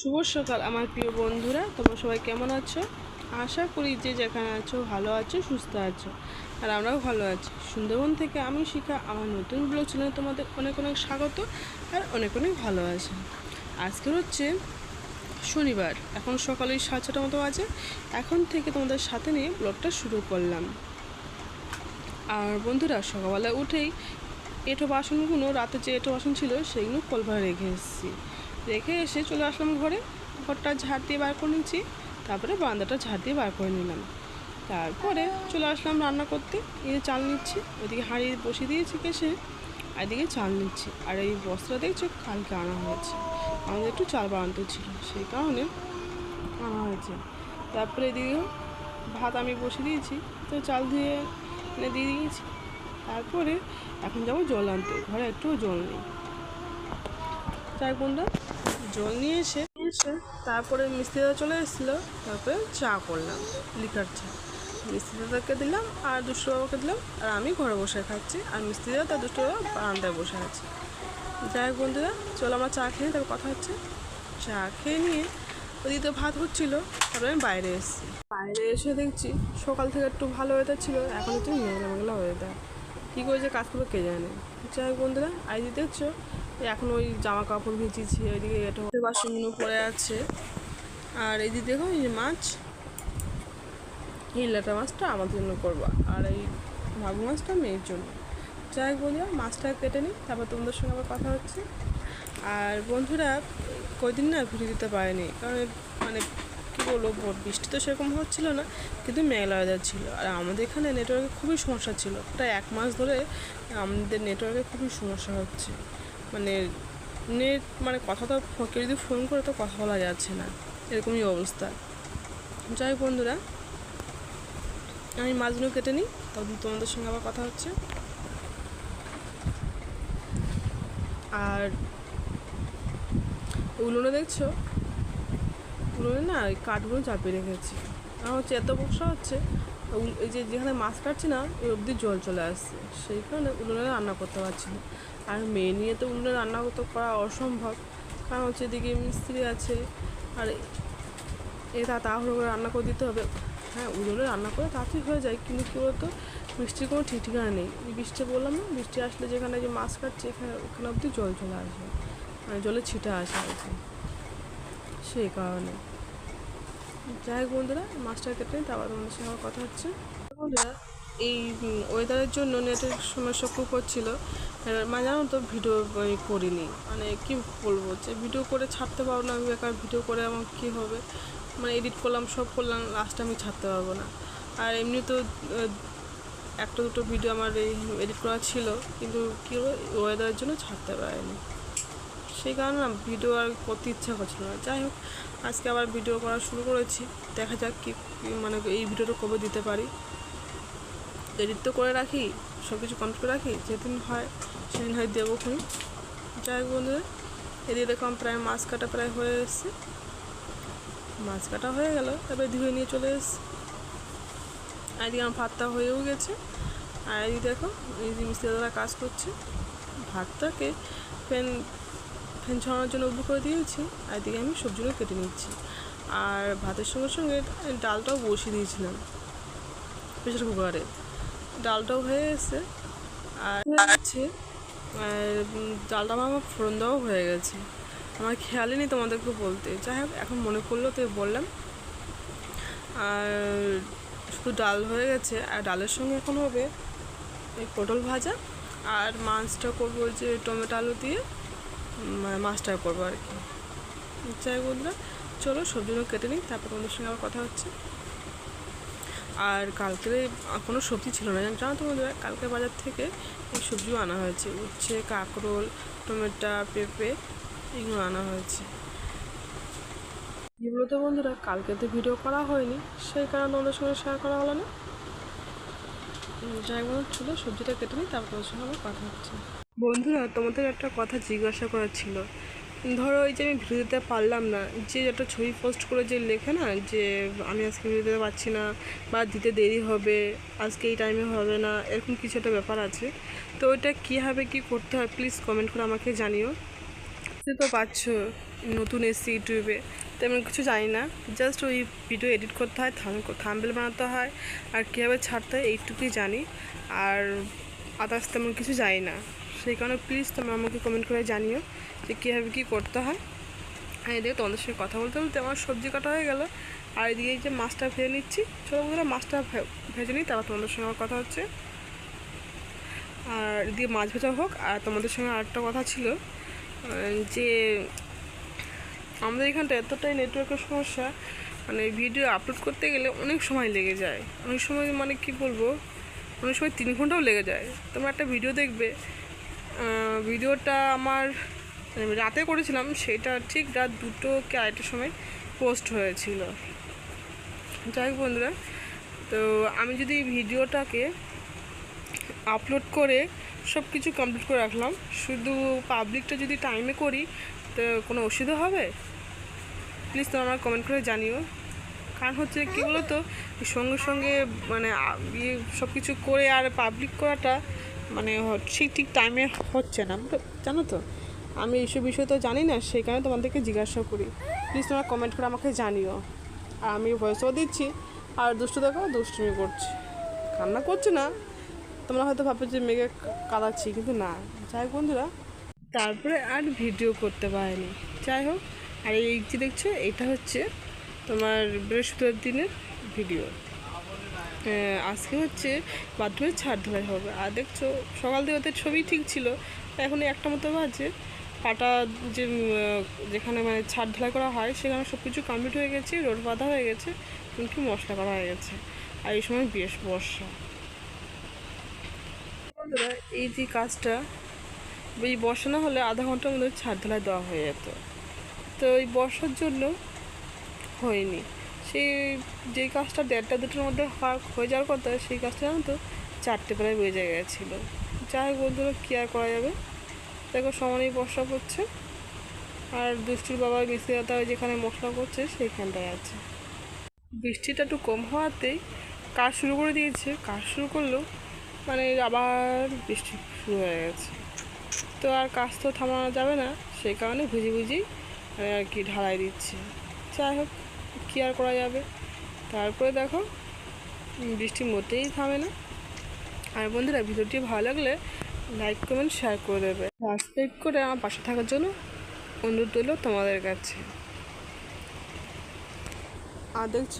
শুভ সকাল, আমার প্রিয় বন্ধুরা। তোমরা সবাই কেমন আছো? আশা করি যে যেখানে আছো ভালো আছো, সুস্থ আছো, আর আমরাও ভালো আছি। সুন্দরবন থেকে আমি শিখা, আমার নতুন ব্লগ চ্যানেলে তোমাদের অনেক অনেক স্বাগত আর অনেক অনেক ভালোবাসা। আজকে হচ্ছে শনিবার, এখন সকালে সাড়ে ছটার মতো আছে এখন থেকে তোমাদের সাথে নিয়ে ব্লগটা শুরু করলাম। আর বন্ধুরা সকালবেলা উঠেই এঁটো বাসনগুলো, রাতে যে এঁটো বাসন ছিল সেইগুলো কলভারে রেখে এসেছি। রেখে এসে চলে আসলাম ঘরে। ঘরটা ঝাড় দিয়ে বার করে নিচ্ছি তারপরে বারান্দাটা ঝাড় দিয়ে বার করে নিলাম। তারপরে চলে আসলাম রান্না করতে। এই চাল নিচ্ছি ওইদিকে হাঁড়ি বসিয়ে দিয়েছি কেসে, আর এদিকে চাল নিচ্ছি। আর এই বস্ত্রটা দেখছ, কালকে আনা হয়েছে। আমাদের একটু চাল বানাতে ছিল, সেই কারণে আনা হয়েছে। তারপরে এদিকে ভাত আমি বসিয়ে দিয়েছি, তো চাল ধুয়ে এনে দিয়ে দিয়েছি। তারপরে এখন যাব জল আনতে, ঘরে একটু জল নেই। চার গুন্ডা জল নিয়ে এসে এসে তারপরে মিস্ত্রিরা চলে এসেছিল, তারপরে চা করলাম লিকার চা। মিস্ত্রিদাকে দিলাম আর দুষ্টু বাবাকে দিলাম আর আমি ঘরে বসে খাচ্ছি। আর মিস্ত্রিরা তার দুষ্টু বাবা বারান্দায় বসে আছে। যাই হোক বন্ধুরা, চলো আমরা চা খেয়ে তারপর কথা হচ্ছে। চা খেয়ে নিয়ে ওদিকে ভাত হচ্ছিল, তারপরে আমি বাইরে এসেছি। বাইরে এসে দেখছি সকাল থেকে একটু ভালো ওয়েদার ছিল, এখন হচ্ছে মেঘলা মেঘলা ওয়েদার কী করে যে কাজ করবে কে জানে? যাই হোক বন্ধুরা, আইজি দেখছ এখন ওই জামা কাপড় ভিজিয়েছি, ওইদিকে এটা বাসনগুলো পড়ে আছে। আর এই দিকে দেখো, এই যে মাছ, এই লেটা মাছটা আমাদের জন্য করব, আর এই মাগুর মাছটা মেয়ের জন্য। যাই বন্ধুরা মাছটা কেটে নিই, তারপর তোমাদের সঙ্গে আবার কথা হচ্ছে। আর বন্ধুরা, কয়দিন না ভিডিও দিতে পারেনি, কারণ মানে কী বলব বৃষ্টি তো সেরকম হচ্ছিল না, কিন্তু মেঘলা ওয়েদার ছিল। আর আমাদের এখানে নেটওয়ার্কের খুবই সমস্যা ছিল, প্রায় এক মাস ধরে আমাদের নেটওয়ার্কের খুবই সমস্যা হচ্ছে। মানে নেট মানে কথা তো কেউ যদি ফোন করে তো কথা বলা যাচ্ছে না। এরকমই অবস্থা। যাই বন্ধুরা, আমি মাছগুলো কেটে নিই তখন তোমাদের সঙ্গে আবার কথা হচ্ছে। আর উনুনে দেখছ? উনুনে না ওই কাঠগুলো চাপিয়ে রেখেছি। আর হচ্ছে এত বর্ষা হচ্ছে এই যে যেখানে মাছ কাটছি না, ওই অবধি জল চলে আসছে। সেই কারণে উনুনে রান্না করতে পারছি না। আর মেয়ে নিয়ে তো উনুনে রান্না করতে করা অসম্ভব। কারণ হচ্ছে এদিকে মিস্ত্রি আছে, আর এটা তাড়াহুড়ো করে রান্না করে দিতে হবে। হ্যাঁ উনুনে রান্না করে তাড়াতাড়ি হয়ে যায়, কিন্তু কী বলতো? বৃষ্টির কোনো ঠিক ঠিকানা নেই। বৃষ্টি বললাম না, বৃষ্টি আসলে যেখানে যে মাছ কাটছে, এখানে ওখানে অবধি জল চলে আসে। মানে জলে ছিটে আসে আর কি। সেই কারণে। যাই হোক বন্ধুরা, মাছটা কেটে তারপর তোমাদের সঙ্গে কথা হচ্ছে। বন্ধুরা, এই ওয়েদারের জন্য নেটের সমস্যা খুব হচ্ছিল। মানে জানো তো ভিডিও আমি করিনি। মানে কি বলব, যে ভিডিও করে ছাড়তে পারব না আমি বেকার ভিডিও করে আমার কী হবে? মানে এডিট করলাম, সব করলাম লাস্টে আমি ছাড়তে পারব না। আর এমনি তো একটা দুটো ভিডিও আমার এই এডিট করা ছিল, কিন্তু কী ওয়েদারের জন্য ছাড়তে পারিনি। সেই কারণে না ভিডিও আর করতে ইচ্ছা করছিল না। যাই হোক, আজকে আবার ভিডিও করা শুরু করেছি। দেখা যাক কি- মানে এই ভিডিওটা কবে দিতে পারি। এডিট তো করে রাখি সব কিছু কমপ্লিট করে রাখি, যেদিন হয় সেদিন হয় দেবো খুনি। যাই হোক বন্ধুরা, এদিকে দেখলাম প্রায় মাছ কাটা প্রায় হয়ে এসছে। মাছ কাটা হয়ে গেল, তারপরে ধুয়ে নিয়ে চলে এসছে। আর এদিকে আমার ভাতটা হয়েও গেছে। আর এদিকে দেখো, এই যে মিস্ত্রিদারা কাজ করছে, ভাতটাকে ফ্যান ফ্যান ছড়ানোর জন্য উবু করে দিয়েছি, আর এদিকে আমি সবজিগুলো কেটে নিচ্ছি। আর ভাতের সঙ্গে সঙ্গে ডালটাও বসিয়ে দিয়েছিলাম প্রেশার কুকারে ডালটাও হয়ে গেছে। আর আছে, আর ডালটা আমার ফোড়ন দেওয়াও হয়ে গেছে। আমার খেয়ালই নেই তোমাদেরকে বলতে। যাই হোক, এখন মনে পড়ল তো বললাম। আর শুধু ডাল হয়ে গেছে, আর ডালের সঙ্গে এখন হবে এই পটল ভাজা আর মাছটা করব যে টমেটো আলু দিয়ে মাছটা করব আর কি। যাই বন্ধুরা চলো সবজিগুলো কেটে নিই, তারপর তোমাদের সঙ্গে আবার কথা হচ্ছে। আর কালকে কোনো সবজি ছিল না, জানো তো বন্ধুরা? কালকে বাজার থেকে এই সবজিও আনা হয়েছে। উচ্ছে, কাঁকরোল, টমেটো, পেঁপে এগুলো আনা হয়েছে। এগুলো তো বন্ধুরা, কালকে তো ভিডিও করা হয়নি, সেই কারণে তোমাদের সঙ্গে শেয়ার করা হলো না। যাই বন্ধু ছিল সবজিটা কেটে নিই, তারপর সঙ্গে আমার কথা হচ্ছে। বন্ধুরা, তোমাদের একটা কথা জিজ্ঞাসা করার ছিল। ধরো ওই যে আমি ভিডিও দিতে পারলাম না, যে একটা ছবি পোস্ট করে যে লেখে না যে আমি আজকে ভিডিও দিতে পারছি না বা দিতে দেরি হবে, আজকে এই টাইমে হবে না, এরকম কিছু একটা ব্যাপার আছে। তো ওইটা কীভাবে কী করতে হয় প্লিজ কমেন্ট করে আমাকে জানিও। বুঝতে তো পারছ, নতুন এসছি ইউটিউবে, তেমন কিছু জানি না। জাস্ট ওই ভিডিও এডিট করতে হয় থাম থাম্বেল বানাতে হয়, আর কীভাবে ছাড়তে হয় এইটুকুই জানি। আর আদার্স তেমন কিছু জানি না। সেই কারণে প্লিজ তোমরা আমাকে কমেন্ট করে জানিও যে কীভাবে কী করতে হয়। আর এদিকে তোমাদের সঙ্গে কথা বলতে বলতে আমার সবজি কাটা হয়ে গেল। আর এদিকে যে মাছটা ভেজে নিচ্ছি। ছোটো বন্ধুরা, মাছটা ভেজে নিই, তারপর তোমাদের সঙ্গে কথা হচ্ছে। আর এদিকে মাছ ভাজা হোক, আর তোমাদের সঙ্গে আরেকটা কথা ছিল যে আমাদের এখানটা এতটাই নেটওয়ার্কের সমস্যা মানে ভিডিও আপলোড করতে গেলে অনেক সময় লেগে যায়। অনেক সময় মানে কি বলব, অনেক সময় তিন ঘন্টাও লেগে যায়। তোমরা একটা ভিডিও দেখবে ভিডিওটা আমার রাতে করেছিলাম, সেটা ঠিক রাত দুটো কি আড়াইটার সময় পোস্ট হয়েছিল। যাই হোক বন্ধুরা, তো আমি যদি ভিডিওটাকে আপলোড করে সব কিছু কমপ্লিট করে রাখলাম, শুধু পাবলিকটা যদি টাইমে করি, তো কোনো অসুবিধা হবে? প্লিজ তোমরা আমার কমেন্ট করে জানিও। কারণ হচ্ছে কী বলো তো সঙ্গে সঙ্গে মানে ইয়ে সব কিছু করে আর পাবলিক করাটা মানে ঠিক ঠিক টাইমে হচ্ছে না। জানো তো, আমি এইসব বিষয় তো জানি না, সেই কারণে তোমাদেরকে জিজ্ঞাসা করি। প্লিজ তোমরা কমেন্ট করে আমাকে জানিও। আর আমি ভয়েসও দিচ্ছি, আর দুষ্টু দেখো দুষ্টুমি করছি। কান্না করছে না। তোমরা হয়তো ভাববে যে মেঘে কাঁদাচ্ছি, কিন্তু না। যাই বন্ধুরা, তারপরে আর ভিডিও করতে পারেনি। যাই হোক, আর এই যে দেখছ, এটা হচ্ছে তোমার বৃহস্পতিবার দিনের ভিডিও আজকে হচ্ছে বাথরুমের ছাদ ঢালাই হবে। আর দেখছ, সকাল থেকে ওদের ছবি ঠিক ছিল এখন একটা মতো বাজে। পাটা যে যেখানে মানে ছাদ ঢালাই করা হয়, সেখানে সব কিছু কমপ্লিট হয়ে গেছে রোড বাঁধা হয়ে গেছে এমনকি মশলা করা হয়ে গেছে। আর এই সময় বেশ বর্ষা। এই যে কাজটা, এই বর্ষা না হলে আধা ঘণ্টার মধ্যে ছাদ ঢালাই দেওয়া হয়ে যেত। তো এই বর্ষার জন্য হয়নি। সেই যেই কাজটা দেড়টা দুটোর মধ্যে হয়ে যাওয়ার কথা, সেই কাজটা জানো তো চারটে প্রায় বেজে গেছিল। যাই হোক বন্ধুরা, কী আর করা যাবে? দেখো সমানেই বর্ষা পড়ছে। আর দুষ্টির বাবা মিস্ত্রি দাদা যেখানে মশলা করছে, সেইখানটায় আছে। বৃষ্টিটা একটু কম হওয়াতেই কাজ শুরু করে দিয়েছে। কাজ শুরু করল মানে আবার বৃষ্টি শুরু হয়ে গেছে। তো আর কাজ তো থামানো যাবে না, সেই কারণে ভিজি ভিজি আমি আর কি ঢালাই দিচ্ছে। যাই হোক কী আর করা যাবে? তারপরে দেখো বৃষ্টি মোটেই থামে না। আর বন্ধুরা, ভিডিওটি ভালো লাগলে লাইক, কমেন্ট, শেয়ার করে দেবে। সাবস্ক্রাইব করে আমার পাশে থাকার জন্য অনুরোধ রইল তোমাদের কাছে। আর দেখছ?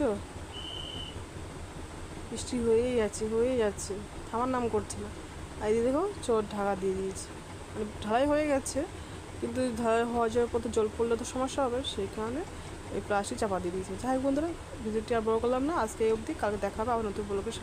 বৃষ্টি হয়েই যাচ্ছে হয়েই যাচ্ছে। থামার নাম করছে না আর দেখো, চোর ঢাকা দিয়ে দিয়েছে। মানে ঢালাই হয়ে গেছে, কিন্তু ঢালাই হওয়া যাওয়ার তো জল পড়লে তো সমস্যা হবে, সেই কারণে এই প্লাস্টিক চাপা দিয়ে দিয়েছে যাই হোক বন্ধুরা, ভিডিওটি আর বড় করলাম না, আজকে এই অবধি কালকে দেখাবো আবার নতুন ব্লগের।